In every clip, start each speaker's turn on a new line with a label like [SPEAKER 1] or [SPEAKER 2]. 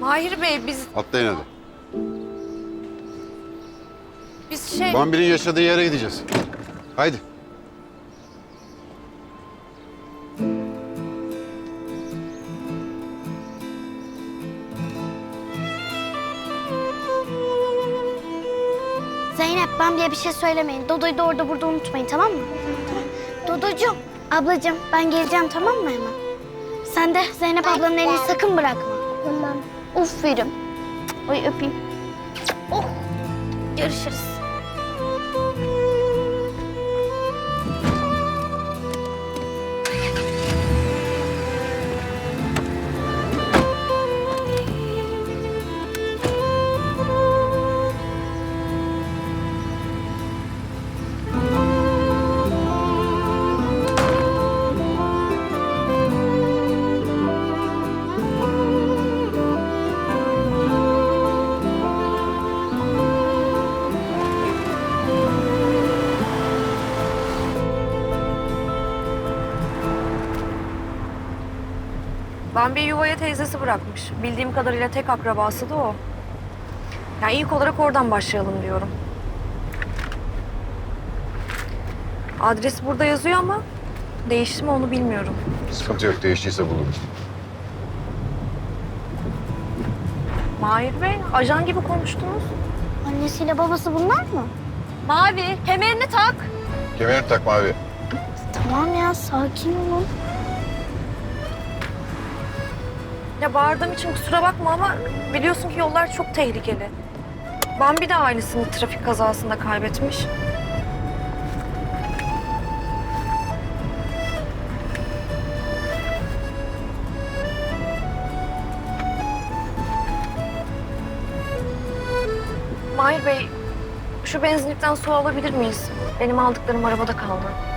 [SPEAKER 1] Mahir Bey biz
[SPEAKER 2] Atlayın hadi.
[SPEAKER 1] biz şey
[SPEAKER 2] Bambi'nin yaşadığı yere gideceğiz. Haydi.
[SPEAKER 3] Zeynep Bambi'ye bir şey söylemeyin. Dodo'yu da orada burada unutmayın tamam mı? Dodocuğum, ablacığım ben geleceğim tamam mı hemen? Sen de Zeynep ablanın elini sakın bırakma. Tamam. Aferin. Oy öpeyim. Oh. Görüşürüz.
[SPEAKER 1] Bambi yuvaya teyzesi bırakmış. Bildiğim kadarıyla tek akrabası da o. Yani ilk olarak oradan başlayalım diyorum. Adres burada yazıyor ama değişti mi onu bilmiyorum.
[SPEAKER 2] Sıkıntı yok. Değiştiyse bulurum.
[SPEAKER 1] Mahir Bey, ajan gibi konuştunuz.
[SPEAKER 3] Annesiyle babası bunlar mı?
[SPEAKER 1] Mavi, kemerini tak.
[SPEAKER 2] Kemerini takma abi.
[SPEAKER 3] Tamam ya sakin olun.
[SPEAKER 1] Ya bağırdığım için kusura bakma ama biliyorsun ki yollar çok tehlikeli. Bambi de ailesini trafik kazasında kaybetmiş. Mahir Bey, şu benzinlikten su alabilir miyiz? Benim aldıklarım arabada kaldı.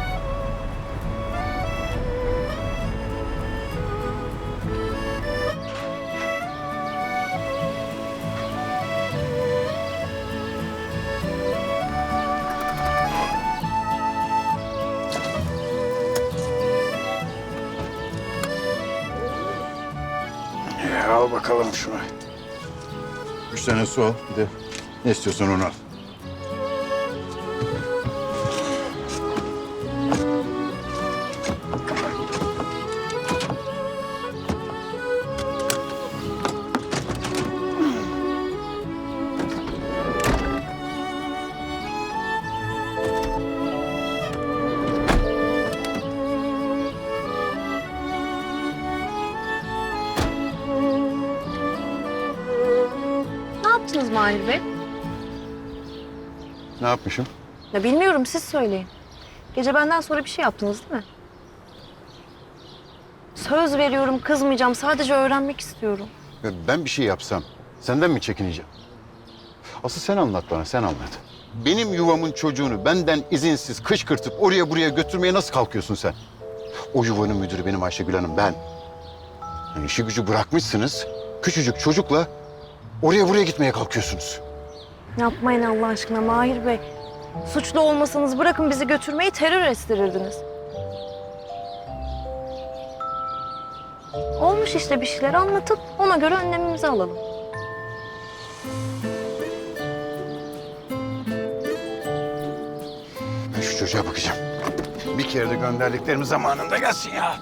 [SPEAKER 2] Al bakalım şunu. Üç tane su al. Bir de ne istiyorsan onu al.
[SPEAKER 1] Yaptınız Mahir Bey?
[SPEAKER 2] Ne yapmışım?
[SPEAKER 1] Ya bilmiyorum siz söyleyin. Gece benden sonra bir şey yaptınız değil mi? Söz veriyorum kızmayacağım sadece öğrenmek istiyorum.
[SPEAKER 2] Ve Ben bir şey yapsam senden mi çekineceğim? Asıl sen anlat bana, sen anlat. Benim yuvamın çocuğunu benden izinsiz kışkırtıp oraya buraya götürmeye nasıl kalkıyorsun sen? O yuvanın müdürü benim Ayşegül Hanım, ben. Yani işi gücü bırakmışsınız, küçücük çocukla oraya buraya gitmeye kalkıyorsunuz.
[SPEAKER 1] Yapmayın Allah aşkına Mahir Bey. Suçlu olmasanız bırakın bizi götürmeyi terör estirirdiniz. Olmuş işte bir şeyler anlatıp ona göre önlemimizi alalım.
[SPEAKER 2] Ben şu çocuğa bakacağım. Bir kere de gönderdiklerim zamanında gelsin ya.